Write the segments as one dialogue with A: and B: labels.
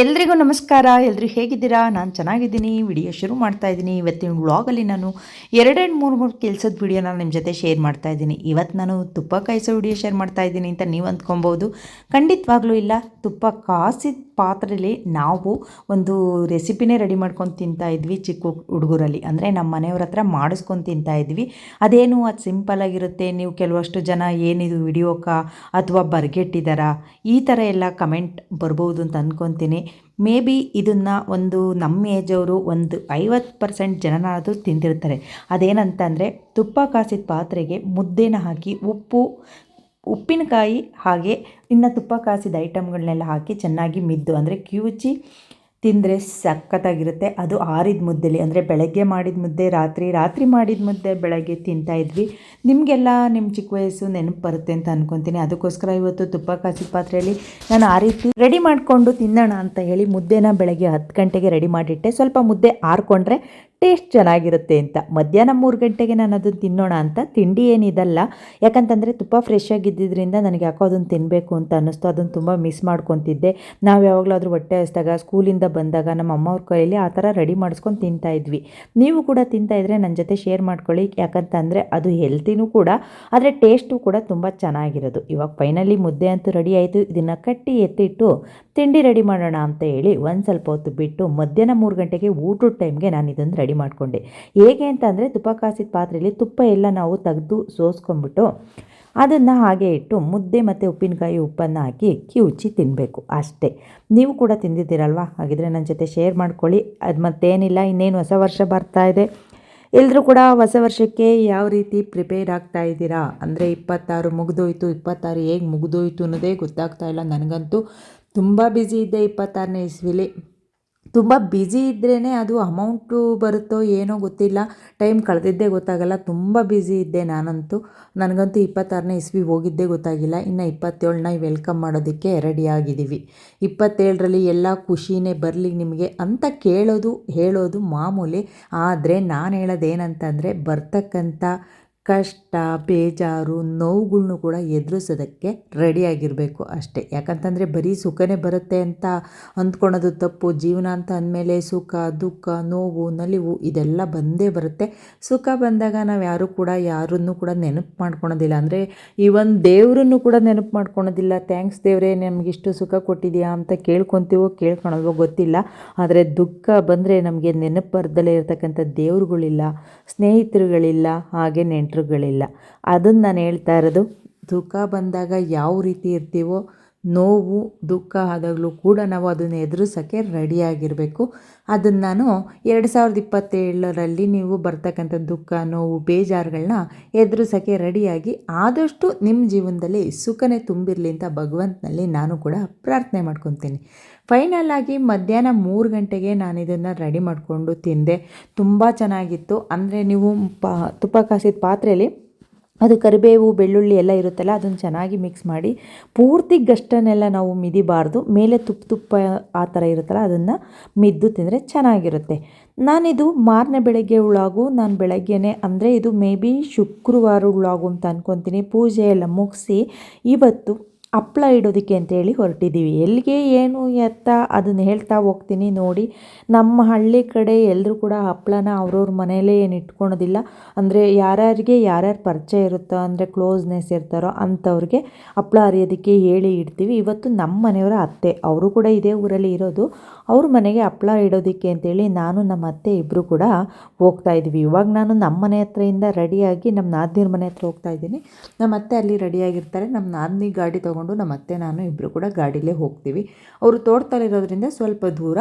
A: ಎಲ್ರಿಗೂ ನಮಸ್ಕಾರ. ಎಲ್ಲರೂ ಹೇಗಿದ್ದೀರಾ? ನಾನು ಚೆನ್ನಾಗಿದ್ದೀನಿ. ವಿಡಿಯೋ ಶುರು ಮಾಡ್ತಾ ಇದ್ದೀನಿ. ಇವತ್ತಿನ ವ್ಲಾಗಲ್ಲಿ ನಾನು ಎರಡೆರಡು ಮೂರು ಮೂರು ಕೆಲಸದ ವಿಡಿಯೋನ ನಿಮ್ಮ ಜೊತೆ ಶೇರ್ ಮಾಡ್ತಾ ಇದ್ದೀನಿ. ಇವತ್ತು ನಾನು ತುಪ್ಪ ಕಾಯಿಸೋ ವಿಡಿಯೋ ಶೇರ್ ಮಾಡ್ತಾ ಇದ್ದೀನಿ ಅಂತ ನೀವು ಅಂದ್ಕೊಬೋದು ಖಂಡಿತವಾಗ್ಲೂ ಇಲ್ಲ. ತುಪ್ಪ ಕಾಸಿದ ಪಾತ್ರೆಯಲ್ಲಿ ನಾವು ಒಂದು ರೆಸಿಪಿನೇ ರೆಡಿ ಮಾಡ್ಕೊಂಡು ತಿಂತಾ ಇದ್ವಿ ಚಿಕ್ಕ ಹುಡುಗರಲ್ಲಿ. ಅಂದರೆ ನಮ್ಮ ಮನೆಯವ್ರ ಹತ್ರ ಮಾಡಿಸ್ಕೊಂಡು ತಿಂತಾ ಇದ್ವಿ. ಅದೇನು ಅದು ಸಿಂಪಲ್ ಆಗಿರುತ್ತೆ? ನೀವು ಕೆಲವಷ್ಟು ಜನ ಏನಿದು ವಿಡಿಯೋಕ ಅಥವಾ ಬರ್ಗೆಟ್ಟಿದ್ದಾರಾ ಈ ಥರ ಎಲ್ಲ ಕಮೆಂಟ್ ಬರ್ಬೋದು ಅಂತ ಅಂದ್ಕೊತೀನಿ ಮೇ ಬಿ ಇದನ್ನು ಒಂದು ನಮ್ಮ ಏಜವರು ಒಂದು ಐವತ್ತು ಪರ್ಸೆಂಟ್ ಜನನಾದರೂ ತಿಂದಿರ್ತಾರೆ. ಅದೇನಂತಂದರೆ ತುಪ್ಪ ಕಾಸಿದ ಪಾತ್ರೆಗೆ ಮುದ್ದೆನ ಹಾಕಿ ಉಪ್ಪು, ಉಪ್ಪಿನಕಾಯಿ ಹಾಗೆ ಇನ್ನು ತುಪ್ಪ ಕಾಸಿದ ಐಟಮ್ಗಳನ್ನೆಲ್ಲ ಹಾಕಿ ಚೆನ್ನಾಗಿ ಮಿದ್ದು ಅಂದರೆ ಕಿವುಚಿ ತಿಂದರೆ ಸಖತ್ತಾಗಿರುತ್ತೆ. ಅದು ಆರಿದ ಮುದ್ದೆಲಿ, ಅಂದರೆ ಬೆಳಗ್ಗೆ ಮಾಡಿದ ಮುದ್ದೆ, ರಾತ್ರಿ ರಾತ್ರಿ ಮಾಡಿದ ಮುದ್ದೆ ಬೆಳಗ್ಗೆ ತಿಂತಾ ಇದ್ವಿ. ನಿಮಗೆಲ್ಲ ನಿಮ್ಮ ಚಿಕ್ಕ ವಯಸ್ಸು ನೆನಪು ಬರುತ್ತೆ ಅಂತ ಅನ್ಕೊತೀನಿ. ಅದಕ್ಕೋಸ್ಕರ ಇವತ್ತು ತುಪ್ಪ ಕಾಸಿ ಪಾತ್ರೆಯಲ್ಲಿ ನಾನು ಆ ರೀತಿ ರೆಡಿ ಮಾಡಿಕೊಂಡು ತಿನ್ನೋಣ ಅಂತ ಹೇಳಿ ಮುದ್ದೆನ ಬೆಳಗ್ಗೆ ಹತ್ತು ಗಂಟೆಗೆ ರೆಡಿ ಮಾಡಿಟ್ಟೆ. ಸ್ವಲ್ಪ ಮುದ್ದೆ ಆರಿಕೊಂಡ್ರೆ ಟೇಸ್ಟ್ ಚೆನ್ನಾಗಿರುತ್ತೆ ಅಂತ. ಮಧ್ಯಾಹ್ನ ಮೂರು ಗಂಟೆಗೆ ನಾನು ಅದನ್ನು ತಿನ್ನೋಣ ಅಂತ. ತಿಂಡಿ ಏನಿದಲ್ಲ. ಯಾಕಂತಂದರೆ ತುಪ್ಪ ಫ್ರೆಶ್ ಆಗಿದ್ದಿದ್ದರಿಂದ ನನಗೆ ಯಾಕೋ ಅದನ್ನು ತಿನ್ನಬೇಕು ಅಂತ ಅನ್ನಿಸ್ತು. ಅದನ್ನು ತುಂಬ ಮಿಸ್ ಮಾಡ್ಕೊತಿದ್ದೆ. ನಾವು ಯಾವಾಗಲಾದರೂ ಹೊಟ್ಟೆ ಹಸ್ದಾಗ ಸ್ಕೂಲಿಂದ ಬಂದಾಗ ನಮ್ಮ ಅಮ್ಮವ್ರ ಕೈಯಲ್ಲಿ ಆ ಥರ ರೆಡಿ ಮಾಡಿಸ್ಕೊಂಡು ತಿಂತಾ ಇದ್ವಿ. ನೀವು ಕೂಡ ತಿಂತಾ ಇದ್ದರೆ ನನ್ನ ಜೊತೆ ಶೇರ್ ಮಾಡ್ಕೊಳ್ಳಿ. ಯಾಕಂತಂದರೆ ಅದು ಹೆಲ್ತಿನೂ ಕೂಡ, ಆದರೆ ಟೇಸ್ಟು ಕೂಡ ತುಂಬ ಚೆನ್ನಾಗಿರೋದು. ಇವಾಗ ಫೈನಲಿ ಮುದ್ದೆ ಅಂತೂ ರೆಡಿ ಆಯಿತು. ಇದನ್ನು ಕಟ್ಟಿ ಎತ್ತಿಟ್ಟು ತಿಂಡಿ ರೆಡಿ ಮಾಡೋಣ ಅಂತ ಹೇಳಿ ಒಂದು ಸ್ವಲ್ಪ ಹೊತ್ತು ಬಿಟ್ಟು ಮಧ್ಯಾಹ್ನ ಮೂರು ಗಂಟೆಗೆ ಊಟದ ಟೈಮ್ಗೆ ನಾನು ಇದನ್ನು ರೆಡಿ ಮಾಡಿಕೊಂಡೆ. ಹೇಗೆ ಅಂತ ಅಂದರೆ ತುಪ್ಪ ಕಾಸಿದ ಪಾತ್ರೆಯಲ್ಲಿ ತುಪ್ಪ ಎಲ್ಲ ನಾವು ತೆಗೆದು ಸೋಸ್ಕೊಂಡ್ಬಿಟ್ಟು ಅದನ್ನು ಹಾಗೆ ಇಟ್ಟು ಮುದ್ದೆ ಮತ್ತು ಉಪ್ಪಿನಕಾಯಿ ಉಪ್ಪನ್ನು ಹಾಕಿ ಕಿವುಚಿ ತಿನ್ನಬೇಕು ಅಷ್ಟೇ. ನೀವು ಕೂಡ ತಿಂದಿದ್ದೀರಲ್ವಾ? ಹಾಗಿದ್ರೆ ನನ್ನ ಜೊತೆ ಶೇರ್ ಮಾಡ್ಕೊಳ್ಳಿ. ಅದು ಮತ್ತೇನಿಲ್ಲ, ಇನ್ನೇನು ಹೊಸ ವರ್ಷ ಬರ್ತಾ ಇದೆ. ಎಲ್ಲರೂ ಕೂಡ ಹೊಸ ವರ್ಷಕ್ಕೆ ಯಾವ ರೀತಿ ಪ್ರಿಪೇರ್ ಆಗ್ತಾ ಇದ್ದೀರಾ? ಅಂದರೆ ಇಪ್ಪತ್ತಾರು ಮುಗಿದೋಯ್ತು, ಇಪ್ಪತ್ತಾರು ಹೇಗೆ ಮುಗಿದೋಯ್ತು ಅನ್ನೋದೇ ಗೊತ್ತಾಗ್ತಾ ಇಲ್ಲ ನನಗಂತೂ. ತುಂಬ ಬ್ಯುಸಿ ಇದ್ದೆ ಇಪ್ಪತ್ತಾರನೇ ಇಸ್ವಿಲಿ. ತುಂಬ ಬ್ಯುಸಿ ಇದ್ರೇ ಅದು ಅಮೌಂಟು ಬರುತ್ತೋ ಏನೋ ಗೊತ್ತಿಲ್ಲ. ಟೈಮ್ ಕಳೆದಿದ್ದೇ ಗೊತ್ತಾಗಲ್ಲ. ತುಂಬ ಬ್ಯುಸಿ ಇದ್ದೆ ನಾನಂತೂ. ನನಗಂತೂ ಇಪ್ಪತ್ತಾರನೇ ಇಸ್ವಿ ಹೋಗಿದ್ದೇ ಗೊತ್ತಾಗಿಲ್ಲ. ಇನ್ನು ಇಪ್ಪತ್ತೇಳನ್ನ ವೆಲ್ಕಮ್ ಮಾಡೋದಕ್ಕೆ ರೆಡಿ ಆಗಿದ್ದೀವಿ. ಇಪ್ಪತ್ತೇಳರಲ್ಲಿ ಎಲ್ಲ ಖುಷಿನೇ ಬರಲಿ ನಿಮಗೆ ಅಂತ ಕೇಳೋದು, ಹೇಳೋದು ಮಾಮೂಲಿ. ಆದರೆ ನಾನು ಹೇಳೋದೇನಂತಂದರೆ ಬರ್ತಕ್ಕಂಥ ಕಷ್ಟ, ಬೇಜಾರು, ನೋವುಗಳ್ನೂ ಕೂಡ ಎದುರಿಸೋದಕ್ಕೆ ರೆಡಿಯಾಗಿರಬೇಕು ಅಷ್ಟೇ. ಯಾಕಂತಂದರೆ ಬರೀ ಸುಖನೇ ಬರುತ್ತೆ ಅಂತ ಅಂದ್ಕೊಳೋದು ತಪ್ಪು, ಜೀವನ ಅಂತ ಅಂದಮೇಲೆ ಸುಖ, ದುಃಖ, ನೋವು, ನಲಿವು ಇದೆಲ್ಲ ಬಂದೇ ಬರುತ್ತೆ. ಸುಖ ಬಂದಾಗ ನಾವು ಯಾರೂ ಕೂಡ ಯಾರನ್ನು ಕೂಡ ನೆನಪು ಮಾಡ್ಕೊಳೋದಿಲ್ಲ. ಅಂದರೆ ಈವನ್ ದೇವರನ್ನು ಕೂಡ ನೆನಪು ಮಾಡ್ಕೊಳೋದಿಲ್ಲ. ಥ್ಯಾಂಕ್ಸ್ ದೇವರೇ ನಮಗಿಷ್ಟು ಸುಖ ಕೊಟ್ಟಿದೆಯಾ? ಅಂತ ಕೇಳ್ಕೊತೀವೋ ಕೇಳ್ಕೊಳಲ್ವೋ ಗೊತ್ತಿಲ್ಲ. ಆದರೆ ದುಃಖ ಬಂದರೆ ನಮಗೆ ನೆನಪು ಬರ್ದಲೇ ಇರತಕ್ಕಂಥ ದೇವ್ರುಗಳಿಲ್ಲ, ಸ್ನೇಹಿತರುಗಳಿಲ್ಲ, ಹಾಗೆ ನೆಂಟರು. ಗಳಿಲ್ಲ ಅದನ್ನು ನಾನು ಹೇಳ್ತಾ ಇರೋದು ತೂಕ ಬಂದಾಗ ಯಾವ ರೀತಿ ಇರ್ತೀವೋ ನೋವು, ದುಃಖ ಆದಾಗಲೂ ಕೂಡ ನಾವು ಅದನ್ನು ಎದುರಿಸೋಕ್ಕೆ ರೆಡಿಯಾಗಿರಬೇಕು. ಅದನ್ನು ನಾನು ಎರಡು ಸಾವಿರದ ಇಪ್ಪತ್ತೇಳರಲ್ಲಿ ನೀವು ಬರ್ತಕ್ಕಂಥ ದುಃಖ, ನೋವು ಬೇಜಾರುಗಳನ್ನ ಎದುರಿಸೋಕ್ಕೆ ರೆಡಿಯಾಗಿ ಆದಷ್ಟು ನಿಮ್ಮ ಜೀವನದಲ್ಲಿ ಸುಖನೇ ತುಂಬಿರಲಿ ಅಂತ ಭಗವಂತನಲ್ಲಿ ನಾನು ಕೂಡ ಪ್ರಾರ್ಥನೆ ಮಾಡ್ಕೊತೀನಿ. ಫೈನಲ್ ಆಗಿ ಮಧ್ಯಾಹ್ನ ಮೂರು ಗಂಟೆಗೆ ನಾನು ಇದನ್ನು ರೆಡಿ ಮಾಡಿಕೊಂಡು ತಿಂದೆ. ತುಂಬ ಚೆನ್ನಾಗಿತ್ತು. ಅಂದರೆ ನೀವು ಪಾ, ತುಪ್ಪ ಕಾಸಿದ ಪಾತ್ರೆಯಲ್ಲಿ ಅದು ಕರಿಬೇವು, ಬೆಳ್ಳುಳ್ಳಿ ಎಲ್ಲ ಇರುತ್ತಲ್ಲ, ಅದನ್ನು ಚೆನ್ನಾಗಿ ಮಿಕ್ಸ್ ಮಾಡಿ ಪೂರ್ತಿ ಗಷ್ಟನ್ನೆಲ್ಲ ನಾವು ಮಿದಿಬಾರ್ದು. ಮೇಲೆ ತುಪ್ಪ ತುಪ್ಪ ಆ ಥರ ಇರುತ್ತಲ್ಲ, ಅದನ್ನು ಮಿದ್ದು ತಿಂದರೆ ಚೆನ್ನಾಗಿರುತ್ತೆ. ನಾನಿದು ಮಾರನೇ ಬೆಳಗ್ಗೆ ಉಳಾಗು ನಾನು ಬೆಳಗ್ಗೆನೇ ಅಂದರೆ ಇದು ಮೇ ಬಿ ಶುಕ್ರವಾರ ಉಳಾಗು ಅಂತ ಅಂದ್ಕೊತೀನಿ ಪೂಜೆ ಎಲ್ಲ ಮುಗಿಸಿ ಇವತ್ತು ಹಪ್ಳ ಇಡೋದಕ್ಕೆ ಅಂತೇಳಿ ಹೊರಟಿದ್ದೀವಿ. ಎಲ್ಲಿಗೆ ಏನು ಎತ್ತ ಅದನ್ನು ಹೇಳ್ತಾ ಹೋಗ್ತೀನಿ ನೋಡಿ. ನಮ್ಮ ಹಳ್ಳಿ ಕಡೆ ಎಲ್ಲರೂ ಕೂಡ ಹಪ್ಪಳನ ಅವ್ರವ್ರ ಮನೆಯಲ್ಲೇ ಏನು ಇಟ್ಕೊಳೋದಿಲ್ಲ. ಅಂದರೆ ಯಾರ್ಯಾರಿಗೆ ಯಾರ್ಯಾರು ಪರಿಚಯ ಇರುತ್ತೋ, ಅಂದರೆ ಕ್ಲೋಸ್ನೆಸ್ ಇರ್ತಾರೋ ಅಂಥವ್ರಿಗೆ ಹಪ್ಪಳ ಅರಿಯೋದಕ್ಕೆ ಹೇಳಿ ಇಡ್ತೀವಿ. ಇವತ್ತು ನಮ್ಮ ಮನೆಯವರ ಅತ್ತೆ, ಅವರು ಕೂಡ ಇದೇ ಊರಲ್ಲಿ ಇರೋದು. ಅವ್ರ ಮನೆಗೆ ಹಪ್ಪಳ ಇಡೋದಕ್ಕೆ ಅಂತೇಳಿ ನಾನು ನಮ್ಮ ಅತ್ತೆ ಇಬ್ಬರು ಕೂಡ ಹೋಗ್ತಾ ಇದ್ದೀವಿ. ಇವಾಗ ನಾನು ನಮ್ಮ ಮನೆ ಹತ್ರದಿಂದ ರೆಡಿಯಾಗಿ ನಮ್ಮ ನಾದಿನ ಮನೆ ಹತ್ರ ಹೋಗ್ತಾ ಇದ್ದೀನಿ. ನಮ್ಮ ಅತ್ತೆ ಅಲ್ಲಿ ರೆಡಿಯಾಗಿರ್ತಾರೆ ನಮ್ಮ ನಾದಿನಿ ಗಾಡಿ ತೊಗೊಂಡು ನಮ್ಮ ಅತ್ತೆ, ನಾನು ಇಬ್ಬರು ಕೂಡ ಗಾಡಿಲೇ ಹೋಗ್ತೀವಿ. ಅವರು ತೋಟದಲ್ಲಿರೋದ್ರಿಂದ ಸ್ವಲ್ಪ ದೂರ.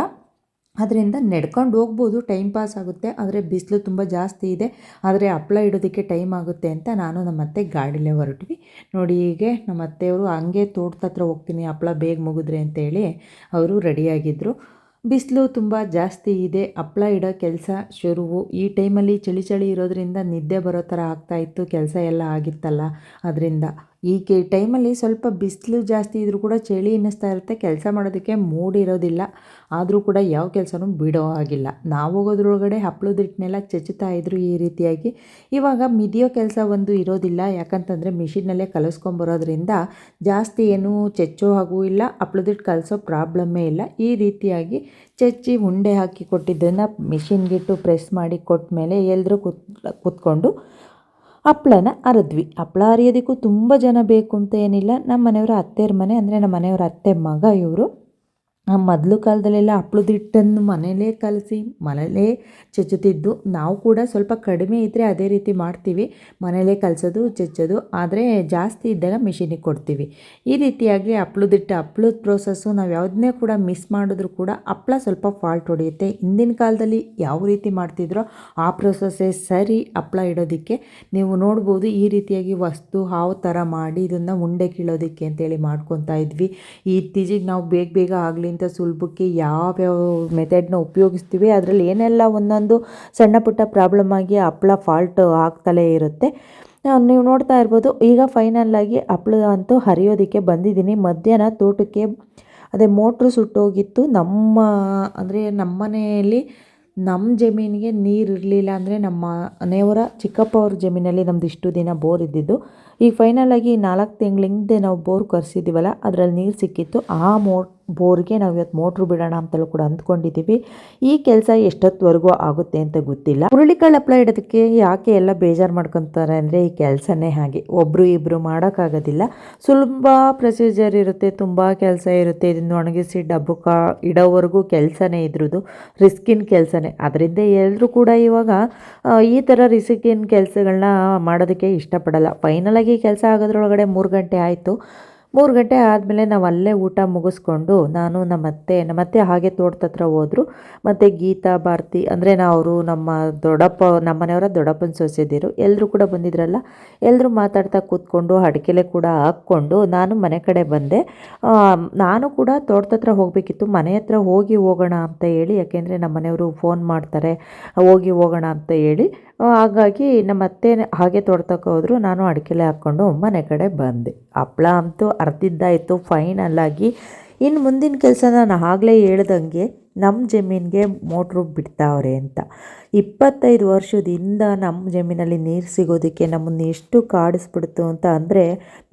A: ಅದರಿಂದ ನಡ್ಕೊಂಡು ಹೋಗ್ಬೋದು. ಟೈಮ್ ಪಾಸ್ ಆಗುತ್ತೆ. ಆದರೆ ಬಿಸಿಲು ತುಂಬ ಜಾಸ್ತಿ ಇದೆ. ಆದರೆ ಹಪ್ಪಳ ಇಡೋದಕ್ಕೆ ಟೈಮ್ ಆಗುತ್ತೆ ಅಂತ ನಾನು ನಮ್ಮ ಅತ್ತೆ ಗಾಡಿಲೇ ಹೊರಟ್ವಿ. ನೋಡಿ ಹೀಗೆ ನಮ್ಮ ಅತ್ತೆಯವರು ಹಂಗೆ ತೋಟದ ಹತ್ರ ಹೋಗ್ತೀನಿ ಹಪ್ಪಳ ಬೇಗ ಮುಗಿದ್ರೆ ಅಂತೇಳಿ ಅವರು ರೆಡಿಯಾಗಿದ್ದರು ಬಿಸಿಲು ತುಂಬ ಜಾಸ್ತಿ ಇದೆ. ಹಪ್ಪಳ ಇಡೋ ಕೆಲಸ ಶುರುವು. ಈ ಟೈಮಲ್ಲಿ ಚಳಿ ಚಳಿ ಇರೋದ್ರಿಂದ ನಿದ್ದೆ ಬರೋ ಥರ ಆಗ್ತಾಯಿತ್ತು ಕೆಲಸ ಎಲ್ಲ ಆಗಿತ್ತಲ್ಲ. ಅದರಿಂದ ಈ ಕೆ ಟೈಮಲ್ಲಿ ಸ್ವಲ್ಪ ಬಿಸಿಲು ಜಾಸ್ತಿ ಇದ್ದರೂ ಕೂಡ ಚಳಿ ಅನ್ನಿಸ್ತಾ ಇರುತ್ತೆ, ಕೆಲಸ ಮಾಡೋದಕ್ಕೆ ಮೂಡಿರೋದಿಲ್ಲ ಆದರೂ ಕೂಡ ಯಾವ ಕೆಲಸನೂ ಬಿಡೋ ಹಾಗಿಲ್ಲ. ನಾವು ಹೋಗೋದ್ರೊಳಗಡೆ ಹಪ್ಪಳದ ಹಿಟ್ಟನ್ನೆಲ್ಲ ಚಚ್ಚುತ್ತಾ ಇದ್ರು ಈ ರೀತಿಯಾಗಿ. ಇವಾಗ ಮಿದಿಯೋ ಕೆಲಸ ಒಂದು ಇರೋದಿಲ್ಲ. ಯಾಕಂತಂದರೆ ಮಿಷಿನಲ್ಲೇ ಕಲಿಸ್ಕೊಂಬರೋದ್ರಿಂದ ಜಾಸ್ತಿ ಏನು ಚೆಚ್ಚೋ ಹಾಗೂ ಇಲ್ಲ ಹಪ್ಪಳದ ಹಿಟ್ಟು ಕಲಸೋ ಪ್ರಾಬ್ಲಮ್ಮೇ ಇಲ್ಲ. ಈ ರೀತಿಯಾಗಿ ಚಚ್ಚಿ ಉಂಡೆ ಹಾಕಿ ಕೊಟ್ಟಿದ್ದನ್ನು ಮಿಷಿನ್ಗಿಟ್ಟು ಪ್ರೆಸ್ ಮಾಡಿ ಕೊಟ್ಟ ಮೇಲೆ ಎಲ್ಲರೂ ಕೂತ್, ಕೂತ್ಕೊಂಡು ಹಪ್ಳನ ಅರದ್ವಿ. ಹಪ್ಳ ಅರಿಯೋದಕ್ಕೂ ತುಂಬ ಜನ ಬೇಕು ಅಂತ ಏನಿಲ್ಲ. ನಮ್ಮ ಮನೆಯವರ ಅತ್ತೆಯರ ಮನೆ, ಅಂದರೆ ನಮ್ಮ ಮನೆಯವರ ಅತ್ತೆ, ಮಗ ಇವರು. ಮೊದಲು ಕಾಲದಲ್ಲೆಲ್ಲ ಹಪ್ಳದ ಹಿಟ್ಟನ್ನು ಮನೇಲೇ ಕಲಸಿ, ಮನೇಲೇ ಚಚ್ಚುತ್ತಿದ್ದು, ನಾವು ಕೂಡ ಸ್ವಲ್ಪ ಕಡಿಮೆ ಇದ್ದರೆ ಅದೇ ರೀತಿ ಮಾಡ್ತೀವಿ. ಮನೆಯಲ್ಲೇ ಕಲಸೋದು, ಚಚ್ಚೋದು, ಆದರೆ ಜಾಸ್ತಿ ಇದ್ದಾಗ ಮಿಷಿನಿಗೆ ಕೊಡ್ತೀವಿ. ಈ ರೀತಿಯಾಗಿ ಹಪ್ಳದ ಹಿಟ್ಟು ಹಪ್ಳದ ಪ್ರೋಸೆಸ್ಸು ನಾವು ಯಾವುದನ್ನೇ ಕೂಡ ಮಿಸ್ ಮಾಡಿದ್ರು ಕೂಡ ಹಪ್ಪಳ ಸ್ವಲ್ಪ ಫಾಲ್ಟ್ ಹೊಡೆಯುತ್ತೆ. ಹಿಂದಿನ ಕಾಲದಲ್ಲಿ ಯಾವ ರೀತಿ ಮಾಡ್ತಿದ್ರೋ ಆ ಪ್ರೋಸೆಸ್ಸೇ ಸರಿ ಹಪ್ಪಳ ಇಡೋದಕ್ಕೆ. ನೀವು ನೋಡ್ಬೋದು ಈ ರೀತಿಯಾಗಿ ವಸ್ತು, ಹಾವು ಥರ ಮಾಡಿ ಇದನ್ನು ಉಂಡೆ ಕೀಳೋದಕ್ಕೆ ಅಂತೇಳಿ ಮಾಡ್ಕೊತಾ ಇದ್ವಿ. ಇತ್ತೀಚೆಗೆ ನಾವು ಬೇಗ ಬೇಗ ಆಗಲಿ ಅಂತ ಸುಲಭಕ್ಕೆ ಯಾವ್ಯಾವ ಮೆಥಡ್ನ ಉಪಯೋಗಿಸ್ತೀವಿ, ಅದರಲ್ಲಿ ಏನೆಲ್ಲ ಒಂದೊಂದು ಸಣ್ಣ ಪುಟ್ಟ ಪ್ರಾಬ್ಲಮ್ ಆಗಿ ಹಪ್ಳ ಫಾಲ್ಟ್ ಆಗ್ತಲೇ ಇರುತ್ತೆ. ನೀವು ನೋಡ್ತಾ ಇರ್ಬೋದು, ಈಗ ಫೈನಲ್ಲಾಗಿ ಹಪ್ಳ ಅಂತೂ ಹರಿಯೋದಕ್ಕೆ ಬಂದಿದ್ದೀನಿ. ಮಧ್ಯಾಹ್ನ ತೋಟಕ್ಕೆ ಅದೇ ಮೋಟ್ರು ಸುಟ್ಟೋಗಿತ್ತು. ನಮ್ಮ, ಅಂದರೆ ನಮ್ಮ ಮನೆಯಲ್ಲಿ ನಮ್ಮ ಜಮೀನಿಗೆ ನೀರು ಇರಲಿಲ್ಲ ಅಂದರೆ ನಮ್ಮ ಮನೆಯವರ ಚಿಕ್ಕಪ್ಪ ಅವ್ರ ಜಮೀನಲ್ಲಿ ನಮ್ದು ಇಷ್ಟು ದಿನ ಬೋರ್ ಇದ್ದಿದ್ದು. ಈಗ ಫೈನಲಾಗಿ ನಾಲ್ಕು ತಿಂಗಳಿಂದೆ ನಾವು ಬೋರ್ ಕರೆಸಿದ್ದೀವಲ್ಲ ಅದರಲ್ಲಿ ನೀರು ಸಿಕ್ಕಿತ್ತು. ಆ ಮೋ, ಬೋರ್ಗೆ ನಾವು ಇವತ್ತು ಮೋಟ್ರು ಬಿಡೋಣ ಅಂತಲೂ ಕೂಡ ಅಂದ್ಕೊಂಡಿದ್ದೀವಿ ಈ ಕೆಲಸ ಎಷ್ಟೊತ್ತವರೆಗೂ ಆಗುತ್ತೆ ಅಂತ ಗೊತ್ತಿಲ್ಲ. ಹುರುಳಿಕಾಳು ಹಪ್ಪಳ ಇಡೋದಕ್ಕೆ ಯಾಕೆ ಎಲ್ಲ ಬೇಜಾರು ಮಾಡ್ಕೊತಾರೆ ಅಂದರೆ ಈ ಕೆಲಸನೇ ಹಾಗೆ. ಒಬ್ಬರು ಇಬ್ಬರು ಮಾಡೋಕ್ಕಾಗೋದಿಲ್ಲ. ಸುಲಭ ಪ್ರೊಸೀಜರ್ ಇರುತ್ತೆ, ತುಂಬ ಕೆಲಸ ಇರುತ್ತೆ. ಇದನ್ನು ಒಣಗಿಸಿ ಡಬ್ಬಕ್ಕೆ ಇಡೋವರೆಗೂ ಕೆಲಸನೇ ಇದ್ರದ್ದು ರಿಸ್ಕಿನ ಕೆಲಸನೇ. ಅದರಿಂದ ಎಲ್ಲರೂ ಕೂಡ ಇವಾಗ ಈ ಥರ ರಿಸ್ಕಿನ ಕೆಲಸಗಳನ್ನ ಮಾಡೋದಕ್ಕೆ ಇಷ್ಟಪಡಲ್ಲ. ಫೈನಲಾಗಿ ಕೆಲಸ ಆಗೋದ್ರೊಳಗಡೆ ಮೂರು ಗಂಟೆ ಆಯಿತು. ಮೂರು ಗಂಟೆ ಆದಮೇಲೆ ನಾವು ಅಲ್ಲೇ ಊಟ ಮುಗಿಸ್ಕೊಂಡು ನಾನು ನಮ್ಮ ಅತ್ತೆ ನಮ್ಮ ಅತ್ತೆ ಹಾಗೆ ತೋಟದ ಹತ್ರ ಹೋದರು. ಮತ್ತು ಗೀತಾ, ಭಾರತಿ ಅಂದರೆ ನಾವು ನಮ್ಮ ದೊಡ್ಡಪ್ಪ, ನಮ್ಮ ಮನೆಯವರ ದೊಡ್ಡಪ್ಪನ ಸೊಸೆದಿರು. ಎಲ್ಲರೂ ಕೂಡ ಬಂದಿದ್ರಲ್ಲ. ಎಲ್ಲರೂ ಮಾತಾಡ್ತಾ ಕೂತ್ಕೊಂಡು ಅಡಿಕೆಲೆ ಕೂಡ ಹಾಕ್ಕೊಂಡು ನಾನು ಮನೆ ಕಡೆ ಬಂದೆ. ನಾನು ಕೂಡ ತೋಟದ ಹತ್ರ ಹೋಗಬೇಕಿತ್ತು. ಮನೆ ಹತ್ರ ಹೋಗಿ ಹೋಗೋಣ ಅಂತ ಹೇಳಿ, ಯಾಕೆಂದರೆ ನಮ್ಮ ಮನೆಯವರು ಫೋನ್ ಮಾಡ್ತಾರೆ, ಹೋಗಿ ಹೋಗೋಣ ಅಂತ ಹೇಳಿ. ಹಾಗಾಗಿ ನಮ್ಮ ಅತ್ತೆ ಹಾಗೆ ತೋಟಕ್ಕೆ ಹೋದರು, ನಾನು ಅಡಿಕೆಲೆ ಹಾಕ್ಕೊಂಡು ಮನೆ ಕಡೆ ಬಂದೆ. ಹಪ್ಳ ಅಂತೂ ಅರ್ಧಿದ್ದಾಯಿತು ಫೈನಲ್ ಆಗಿ. ಇನ್ನು ಮುಂದಿನ ಕೆಲಸ ನಾನು ಆಗಲೇ ಹೇಳ್ದಂಗೆ ನಮ್ಮ ಜಮೀನಿಗೆ ಮೋಟ್ರು ಬಿಡ್ತಾವ್ರೆ ಅಂತ. ಇಪ್ಪತ್ತೈದು ವರ್ಷದಿಂದ ನಮ್ಮ ಜಮೀನಲ್ಲಿ ನೀರು ಸಿಗೋದಕ್ಕೆ ನಮ್ಮನ್ನು ಎಷ್ಟು ಕಾಡಿಸ್ಬಿಡ್ತು ಅಂತ ಅಂದರೆ,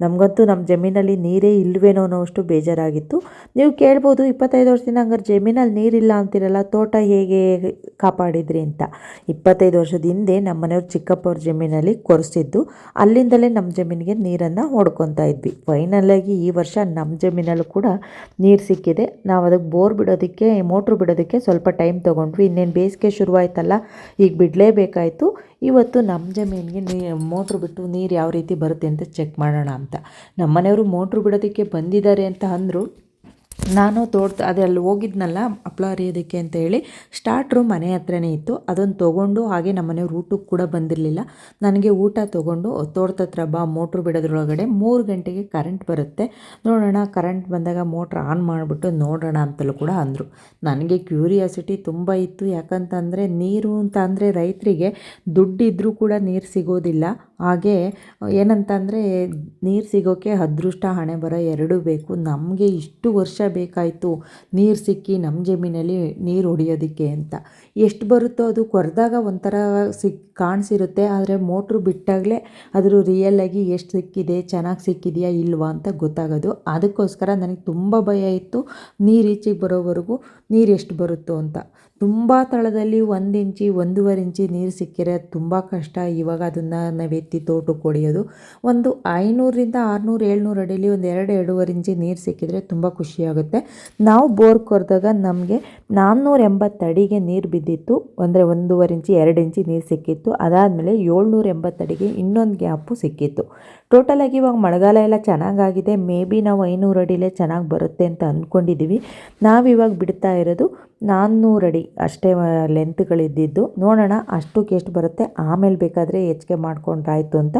A: ನಮಗಂತೂ ನಮ್ಮ ಜಮೀನಲ್ಲಿ ನೀರೇ ಇಲ್ವೇನೋ ಅನ್ನೋಷ್ಟು ಬೇಜಾರಾಗಿತ್ತು. ನೀವು ಕೇಳ್ಬೋದು, ಇಪ್ಪತ್ತೈದು ವರ್ಷದಿಂದ ಹಂಗಾರೆ ಜಮೀನಲ್ಲಿ ನೀರಿಲ್ಲ ಅಂತಿರಲ್ಲ, ತೋಟ ಹೇಗೆ ಕಾಪಾಡಿದ್ರಿ ಅಂತ. ಇಪ್ಪತ್ತೈದು ವರ್ಷದ ಹಿಂದೆ ನಮ್ಮ ಮನೆಯವ್ರ ಚಿಕ್ಕಪ್ಪವ್ರ ಜಮೀನಲ್ಲಿ ಕೊರೆಸಿದ್ದು, ಅಲ್ಲಿಂದಲೇ ನಮ್ಮ ಜಮೀನಿಗೆ ನೀರನ್ನು ಹೊಡ್ಕೊತಾ ಇದ್ವಿ. ಫೈನಲಾಗಿ ಈ ವರ್ಷ ನಮ್ಮ ಜಮೀನಲ್ಲೂ ಕೂಡ ನೀರು ಸಿಕ್ಕಿದೆ. ನಾವು ಅದಕ್ಕೆ ಬೋರ್ ಬಿಡೋದಕ್ಕೆ, ಮೋಟ್ರು ಬಿಡೋದಕ್ಕೆ ಸ್ವಲ್ಪ ಟೈಮ್ ತೊಗೊಂಡ್ವಿ. ಇನ್ನೇನು ಬೇಸಿಗೆ ಶುರುವಾಯ್ತಲ್ಲ ಈಗ ಬಿಡಲೇಬೇಕಾಯಿತು. ಇವತ್ತು ನಮ್ಮ ಜಮೀನಿಗೆ ನೀ, ಮೋಟ್ರು ಬಿಟ್ಟು ನೀರು ಯಾವ ರೀತಿ ಬರುತ್ತೆ ಅಂತ ಚೆಕ್ ಮಾಡೋಣ ಅಂತ. ನಮ್ಮ ಮನೆಯವರು ಮೋಟ್ರು ಬಿಡೋದಕ್ಕೆ ಬಂದಿದ್ದಾರೆ ಅಂತ ಅಂದರು ನಾನು ತೋಟ ಅದೇ ಅಲ್ಲಿ ಹೋಗಿದ್ನಲ್ಲ, ಹಪ್ಳ ಹರಿಯೋದಕ್ಕೆ ಅಂತ ಹೇಳಿ ಸ್ಟಾರ್ಟ್ರು ಮನೆ ಹತ್ರನೇ ಇತ್ತು. ಅದನ್ನು ತೊಗೊಂಡು, ಹಾಗೆ ನಮ್ಮ ಮನೆಯವ್ರು ಊಟಕ್ಕೆ ಕೂಡ ಬಂದಿರಲಿಲ್ಲ. ನನಗೆ ಊಟ ತೊಗೊಂಡು ತೋಟದ ಹತ್ರ ಬಾ ಮೋಟ್ರ್ ಬಿಡೋದ್ರೊಳಗಡೆ ಮೂರು ಗಂಟೆಗೆ ಕರೆಂಟ್ ಬರುತ್ತೆ. ನೋಡೋಣ ಕರೆಂಟ್ ಬಂದಾಗ ಮೋಟ್ರ್ ಆನ್ ಮಾಡಿಬಿಟ್ಟು ನೋಡೋಣ ಅಂತಲೂ ಕೂಡ ಅಂದರು. ನನಗೆ ಕ್ಯೂರಿಯಾಸಿಟಿ ತುಂಬ ಇತ್ತು. ಯಾಕಂತಂದರೆ, ನೀರು ಅಂತ ಅಂದರೆ ರೈತರಿಗೆ ದುಡ್ಡಿದ್ರೂ ಕೂಡ ನೀರು ಸಿಗೋದಿಲ್ಲ. ಹಾಗೆ, ಏನಂತಂದರೆ ನೀರು ಸಿಗೋಕ್ಕೆ ಅದೃಷ್ಟ ಹಣೆ ಬರ ಎರಡೂ ಬೇಕು. ನಮಗೆ ಇಷ್ಟು ವರ್ಷ ಬೇಕಾಯಿತು ನೀರು ಸಿಕ್ಕಿ ನಮ್ಮ ಜಮೀನಲ್ಲಿ ನೀರು ಹೊಡಿಯೋದಕ್ಕೆ ಅಂತ. ಎಷ್ಟು ಬರುತ್ತೋ ಅದು ಕೊರೆದಾಗ ಒಂಥರ ಸಿಕ್, ಕಾಣಿಸಿರುತ್ತೆ. ಆದರೆ ಮೋಟ್ರು ಬಿಟ್ಟಾಗಲೇ ಅದರ ರಿಯಲ್ಲಾಗಿ ಎಷ್ಟು ಸಿಕ್ಕಿದೆ, ಚೆನ್ನಾಗಿ ಸಿಕ್ಕಿದೆಯಾ ಇಲ್ವಾ ಅಂತ ಗೊತ್ತಾಗೋದು. ಅದಕ್ಕೋಸ್ಕರ ನನಗೆ ತುಂಬ ಭಯ ಇತ್ತು ನೀರು ಈಚೆಗೆ ಬರೋವರೆಗೂ ನೀರು ಎಷ್ಟು ಬರುತ್ತೋ ಅಂತ. ತುಂಬ ತಳದಲ್ಲಿ ಒಂದು ಇಂಚಿ, ಒಂದೂವರೆ ಇಂಚಿ ನೀರು ಸಿಕ್ಕಿರೋದು ತುಂಬ ಕಷ್ಟ. ಇವಾಗ ಅದನ್ನು ನಾವೆತ್ತಿ ತೋಟಕ್ಕೆ ಹೊಡೆಯೋದು ಒಂದು ಐನೂರಿಂದ ಆರುನೂರು, ಏಳ್ನೂರು ಅಡಿಯಲ್ಲಿ ಒಂದು ಎರಡು ಎರಡೂವರೆ ಇಂಚಿ ನೀರು ಸಿಕ್ಕಿದರೆ ತುಂಬ ಖುಷಿಯಾಗುತ್ತೆ. ನಾವು ಬೋರ್ ಕೊರೆದಾಗ ನಮಗೆ ನಾನ್ನೂರ ಎಂಬತ್ತು ಅಡಿಗೆ ನೀರು ಬಿದ್ದಿತ್ತು. ಅಂದರೆ ಒಂದೂವರೆ ಇಂಚಿ, ಎರಡು ಇಂಚಿ ನೀರು ಸಿಕ್ಕಿತ್ತು. ಅದಾದಮೇಲೆ ಏಳ್ನೂರ ಎಂಬತ್ತಡಿಗೆ ಇನ್ನೊಂದು ಗ್ಯಾಪು ಸಿಕ್ಕಿತ್ತು. ಟೋಟಲಾಗಿ ಇವಾಗ ಮಳೆಗಾಲ ಎಲ್ಲ ಚೆನ್ನಾಗಾಗಿದೆ. ಮೇ ಬಿ ನಾವು ಐನೂರು ಅಡಿಲೇ ಚೆನ್ನಾಗಿ ಬರುತ್ತೆ ಅಂತ ಅಂದ್ಕೊಂಡಿದ್ದೀವಿ ನಾವಿವಾಗ ಬಿಡ್ತಾ ಇರೋದು ನಾನ್ನೂರು ಅಡಿ ಅಷ್ಟೇ ಲೆಂತ್ಗಳಿದ್ದಿದ್ದು ನೋಡೋಣ ಅಷ್ಟಕ್ಕೆ ಎಷ್ಟು ಬರುತ್ತೆ. ಆಮೇಲೆ ಬೇಕಾದರೆ ಹೆಚ್ಚಿಗೆ ಮಾಡ್ಕೊಂಡ್ರಾಯ್ತು ಅಂತ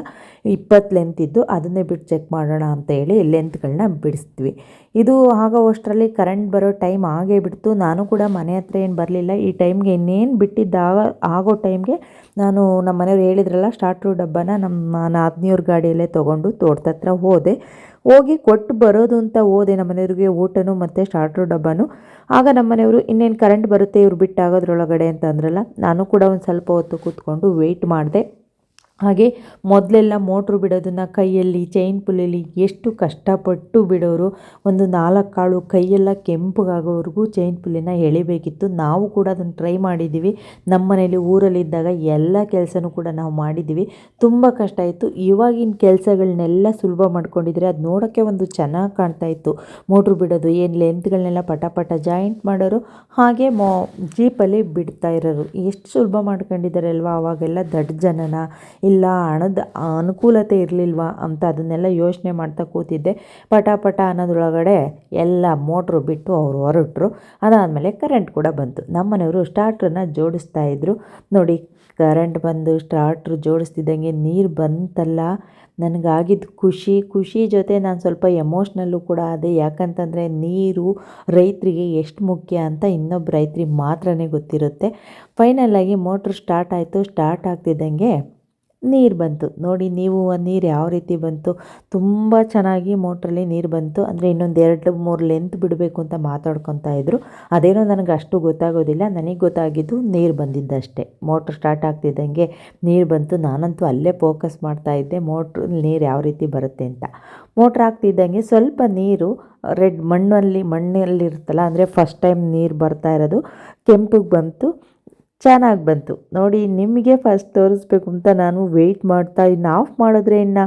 A: ಇಪ್ಪತ್ತು ಲೆಂತ್ ಇದ್ದು ಅದನ್ನೇ ಬಿಟ್ಟು ಚೆಕ್ ಮಾಡೋಣ ಅಂತ ಹೇಳಿ ಲೆಂತ್ಗಳನ್ನ ಬಿಡಿಸ್ತೀವಿ ಇದು ಆಗೋವಷ್ಟರಲ್ಲಿ ಕರೆಂಟ್ ಬರೋ ಟೈಮ್ ಆಗೇ ಬಿಡ್ತು. ನಾನು ಕೂಡ ಮನೆ ಹತ್ರ ಏನು ಬರಲಿಲ್ಲ. ಈ ಟೈಮ್ಗೆ ಇನ್ನೇನು ಬಿಟ್ಟಿದ್ದಾಗ ಆಗೋ ಟೈಮ್ಗೆ ನಾನು ನಮ್ಮ ಮನೆಯವ್ರು ಹೇಳಿದ್ರಲ್ಲ ಸ್ಟಾರ್ಟ್ರು ಡಬ್ಬನ ನಮ್ಮ ನಾದ್ನಿಯವ್ರ ಗಾಡಿಯಲ್ಲೇ ತೊಗೊಂಡು ತೋಟದ ಹತ್ರ ಹೋದೆ. ಹೋಗಿ ಕೊಟ್ಟು ಬರೋದು ಅಂತ ಹೋದೆ ನಮ್ಮ ಮನೆಯವ್ರಿಗೆ ಊಟನೂ ಮತ್ತು ಸ್ಟಾರ್ಟ್ರು ಡಬ್ಬನೂ ಆಗ ನಮ್ಮ ಮನೆಯವರು ಇನ್ನೇನು ಕರೆಂಟ್ ಬರುತ್ತೆ ಇವ್ರು ಬಿಟ್ಟಾಗೋದ್ರೊಳಗಡೆ ಅಂತ ಅಂದ್ರಲ್ಲ ನಾನು ಕೂಡ ಒಂದು ಸ್ವಲ್ಪ ಹೊತ್ತು ಕೂತ್ಕೊಂಡು ವೆಯ್ಟ್ ಮಾಡಿದೆ. ಹಾಗೆ ಮೊದಲೆಲ್ಲ ಮೋಟ್ರು ಬಿಡೋದನ್ನು ಕೈಯಲ್ಲಿ ಚೈನ್ ಪುಲ್ಲಲ್ಲಿ ಎಷ್ಟು ಕಷ್ಟಪಟ್ಟು ಬಿಡೋರು, ಒಂದು ನಾಲ್ಕು ಕಾಳು ಕೈಯೆಲ್ಲ ಕೆಂಪಗಾಗೋವರೆಗೂ ಚೈನ್ ಪುಲ್ಲಿನ ಎಳಿಬೇಕಿತ್ತು. ನಾವು ಕೂಡ ಅದನ್ನು ಟ್ರೈ ಮಾಡಿದ್ದೀವಿ ನಮ್ಮ ಮನೇಲಿ ಊರಲ್ಲಿದ್ದಾಗ ಎಲ್ಲ ಕೆಲಸನೂ ಕೂಡ ನಾವು ಮಾಡಿದ್ದೀವಿ ತುಂಬ ಕಷ್ಟ ಇತ್ತು ಇವಾಗಿನ ಕೆಲಸಗಳನ್ನೆಲ್ಲ ಸುಲಭ ಮಾಡ್ಕೊಂಡಿದ್ರೆ ಅದು ನೋಡೋಕ್ಕೆ ಒಂದು ಚೆನ್ನಾಗಿ ಕಾಣ್ತಾ ಇತ್ತು. ಮೋಟ್ರು ಬಿಡೋದು, ಏನು ಲೆಂತ್ಗಳನ್ನೆಲ್ಲ ಪಟ ಪಟ ಜಾಯಿಂಟ್ ಮಾಡೋರು, ಹಾಗೆ ಮೋ ಜೀಪಲ್ಲಿ ಬಿಡ್ತಾ ಇರೋರು. ಎಷ್ಟು ಸುಲಭ ಮಾಡ್ಕೊಂಡಿದ್ದಾರೆ ಅಲ್ವಾ ಅವಾಗೆಲ್ಲ ದಡ್ಡ ಜನನ ಇಲ್ಲ ಹಣದ ಅನುಕೂಲತೆ ಇರಲಿಲ್ವಾ ಅಂತ ಅದನ್ನೆಲ್ಲ ಯೋಚನೆ ಮಾಡ್ತಾ ಕೂತಿದ್ದೆ. ಪಟ ಪಟ ಅನ್ನೋದ್ರೊಳಗಡೆ ಎಲ್ಲ ಮೋಟ್ರು ಬಿಟ್ಟು ಅವರು ಹೊರಟರು. ಅದಾದಮೇಲೆ ಕರೆಂಟ್ ಕೂಡ ಬಂತು. ನಮ್ಮ ಮನೆಯವರು ಸ್ಟಾರ್ಟ್ರನ್ನ ಜೋಡಿಸ್ತಾ ಇದ್ದರು ನೋಡಿ ಕರೆಂಟ್ ಬಂದು ಸ್ಟಾರ್ಟ್ರ್ ಜೋಡಿಸ್ತಿದ್ದಂಗೆ ನೀರು ಬಂತಲ್ಲ. ನನಗಾಗಿದ್ದು ಖುಷಿ. ಖುಷಿ ಜೊತೆ ನಾನು ಸ್ವಲ್ಪ ಎಮೋಷ್ನಲ್ಲು ಕೂಡ ಆದೆ. ಯಾಕಂತಂದರೆ ನೀರು ರೈತರಿಗೆ ಎಷ್ಟು ಮುಖ್ಯ ಅಂತ ಇನ್ನೊಬ್ಬ ರೈತರಿಗೆ ಮಾತ್ರನೇ ಗೊತ್ತಿರುತ್ತೆ. ಫೈನಲಾಗಿ ಮೋಟ್ರ್ ಸ್ಟಾರ್ಟ್ ಆಯಿತು. ಸ್ಟಾರ್ಟ್ ಆಗ್ತಿದ್ದಂಗೆ ನೀರು ಬಂತು. ನೋಡಿ, ನೀವು ನೀರು ಯಾವ ರೀತಿ ಬಂತು? ತುಂಬ ಚೆನ್ನಾಗಿ ಮೋಟ್ರಲ್ಲಿ ನೀರು ಬಂತು. ಅಂದರೆ ಇನ್ನೊಂದು ಎರಡು, ಮೂರು ಲೆಂತ್ ಬಿಡಬೇಕು ಅಂತ ಮಾತಾಡ್ಕೊತಾ ಇದ್ರು. ಅದೇನೋ ನನಗೆ ಅಷ್ಟು ಗೊತ್ತಾಗೋದಿಲ್ಲ. ನನಗೆ ಗೊತ್ತಾಗಿದ್ದು ನೀರು ಬಂದಿದ್ದಷ್ಟೇ. ಮೋಟ್ರ್ ಸ್ಟಾರ್ಟ್ ಆಗ್ತಿದ್ದಂಗೆ ನೀರು ಬಂತು. ನಾನಂತೂ ಅಲ್ಲೇ ಫೋಕಸ್ ಮಾಡ್ತಾ ಇದ್ದೆ. ಮೋಟ್ರ್ ನೀರು ಯಾವ ರೀತಿ ಬರುತ್ತೆ ಅಂತ. ಮೋಟ್ರ್ ಆಗ್ತಿದ್ದಂಗೆ ಸ್ವಲ್ಪ ನೀರು ರೆಡ್ ಮಣ್ಣಲ್ಲಿ ಮಣ್ಣಲ್ಲಿರುತ್ತಲ್ಲ ಅಂದರೆ ಫಸ್ಟ್ ಟೈಮ್ ನೀರು ಬರ್ತಾ ಇರೋದು, ಕೆಂಪಿಗೆ ಬಂತು. ಚೆನ್ನಾಗಿ ಬಂತು. ನೋಡಿ ನಿಮಗೆ ಫಸ್ಟ್ ತೋರಿಸ್ಬೇಕು ಅಂತ ನಾನು ವೆಯ್ಟ್ ಮಾಡ್ತಾ ಇನ್ನು ಆಫ್ ಮಾಡಿದ್ರೆ ಇನ್ನು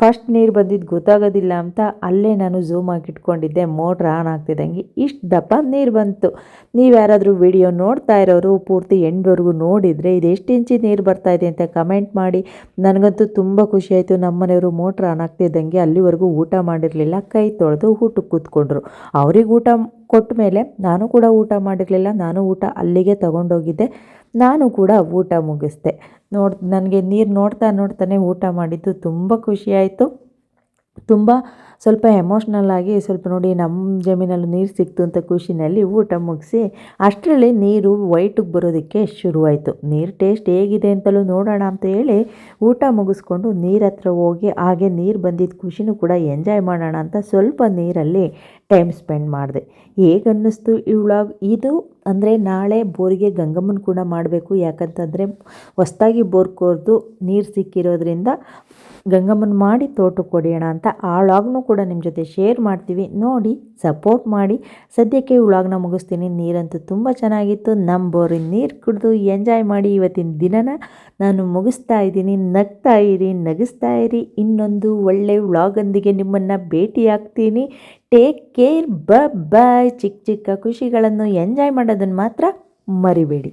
A: ಫಸ್ಟ್ ನೀರು ಬಂದಿದ್ದು ಗೊತ್ತಾಗೋದಿಲ್ಲ ಅಂತ ಅಲ್ಲೇ ನಾನು ಝೂಮ್ ಆಗಿ ಇಟ್ಕೊಂಡಿದ್ದೆ ಮೋಟ್ರ್ ಆನ್ ಆಗ್ತಿದ್ದಂಗೆ ಇಷ್ಟು ದಪ್ಪ ನೀರು ಬಂತು. ನೀವು ಯಾರಾದರೂ ವಿಡಿಯೋ ನೋಡ್ತಾ ಇರೋರು, ಪೂರ್ತಿ ಎಂಡ್ವರೆಗೂ ನೋಡಿದರೆ ಇದು ಎಷ್ಟು ಇಂಚಿ ನೀರು ಬರ್ತಾ ಇದೆ ಅಂತ ಕಮೆಂಟ್ ಮಾಡಿ. ನನಗಂತೂ ತುಂಬ ಖುಷಿಯಾಯಿತು ನಮ್ಮ ಮನೆಯವರು ಮೋಟ್ರ್ ಆನ್ ಆಗ್ತಿದ್ದಂಗೆ ಅಲ್ಲಿವರೆಗೂ ಊಟ ಮಾಡಿರಲಿಲ್ಲ, ಕೈ ತೊಳೆದು ಊಟಕ್ಕೆ ಕೂತ್ಕೊಂಡ್ರು. ಅವ್ರಿಗೆ ಊಟ ಕೊಟ್ಟ ಮೇಲೆ ನಾನು ಕೂಡ ಊಟ ಮಾಡಿರಲಿಲ್ಲ, ನಾನು ಊಟ ಅಲ್ಲಿಗೆ ತಗೊಂಡೋಗಿದ್ದೆ, ನಾನು ಕೂಡ ಊಟ ಮುಗಿಸ್ದೆ. ನೋಡಿ ನನಗೆ ನೀರು ನೋಡ್ತಾ ನೋಡ್ತಾನೆ ಊಟ ಮಾಡಿದ್ದು. ತುಂಬ ಖುಷಿಯಾಯಿತು ತುಂಬ ಸ್ವಲ್ಪ ಎಮೋಷ್ನಲ್ ಆಗಿ ಸ್ವಲ್ಪ ನೋಡಿ ನಮ್ಮ ಜಮೀನಲ್ಲಿ ನೀರು ಸಿಕ್ತು ಅಂತ ಖುಷಿನಲ್ಲಿ ಊಟ ಮುಗಿಸಿ, ಅಷ್ಟರಲ್ಲಿ ನೀರು ವೈಟಿಗೆ ಬರೋದಕ್ಕೆ ಶುರುವಾಯಿತು. ನೀರು ಟೇಸ್ಟ್ ಹೇಗಿದೆ ಅಂತಲೂ ನೋಡೋಣ ಅಂತ ಹೇಳಿ ಊಟ ಮುಗಿಸ್ಕೊಂಡು ನೀರು ಹತ್ರ ಹೋಗಿ ಹಾಗೆ ನೀರು ಬಂದಿದ್ದ ಖುಷಿನೂ ಕೂಡ ಎಂಜಾಯ್ ಮಾಡೋಣ ಅಂತ ಸ್ವಲ್ಪ ನೀರಲ್ಲಿ ಟೈಮ್ ಸ್ಪೆಂಡ್ ಮಾಡಿದೆ. ಹೇಗೆ ಅನ್ನಿಸ್ತು ಈ ವ್ಲಾಗ್ ಇದು ಅಂದರೆ ನಾಳೆ ಬೋರಿಗೆ ಗಂಗಮ್ಮನ ಕೂಡ ಮಾಡಬೇಕು. ಯಾಕಂತಂದರೆ ಹೊಸ್ದಾಗಿ ಬೋರ್ ಕೋರ್ದು ನೀರು ಸಿಕ್ಕಿರೋದ್ರಿಂದ ಗಂಗಮ್ಮನ ಮಾಡಿ ತೋಟಕ್ಕೆ ಹೊಡೆಯೋಣ ಅಂತ ಆ ವ್ಲಾಗ್ನೂ ಕೂಡ ನಿಮ್ಮ ಜೊತೆ ಶೇರ್ ಮಾಡ್ತೀವಿ. ನೋಡಿ ಸಪೋರ್ಟ್ ಮಾಡಿ. ಸದ್ಯಕ್ಕೆ ವ್ಲಾಗ್ನ ಮುಗಿಸ್ತೀನಿ. ನೀರಂತೂ ತುಂಬ ಚೆನ್ನಾಗಿತ್ತು. ನಮ್ಮ ಬೋರಿನ ನೀರು ಕುಡಿದು ಎಂಜಾಯ್ ಮಾಡಿ ಇವತ್ತಿನ ದಿನನ ನಾನು ಮುಗಿಸ್ತಾ ಇದ್ದೀನಿ. ನಗ್ತಾ ಇರಿ, ನಗಿಸ್ತಾ ಇರಿ. ಇನ್ನೊಂದು ಒಳ್ಳೆ ವ್ಲಾಗೊಂದಿಗೆ ನಿಮ್ಮನ್ನು ಭೇಟಿ ಆಗ್ತೀನಿ ಟೇಕ್ ಕೇರ್ ಬ ಬಾಯ್ ಚಿಕ್ಕ ಚಿಕ್ಕ ಖುಷಿಗಳನ್ನು ಎಂಜಾಯ್ ಮಾಡೋದನ್ನು ಮಾತ್ರ ಮರಿಬೇಡಿ.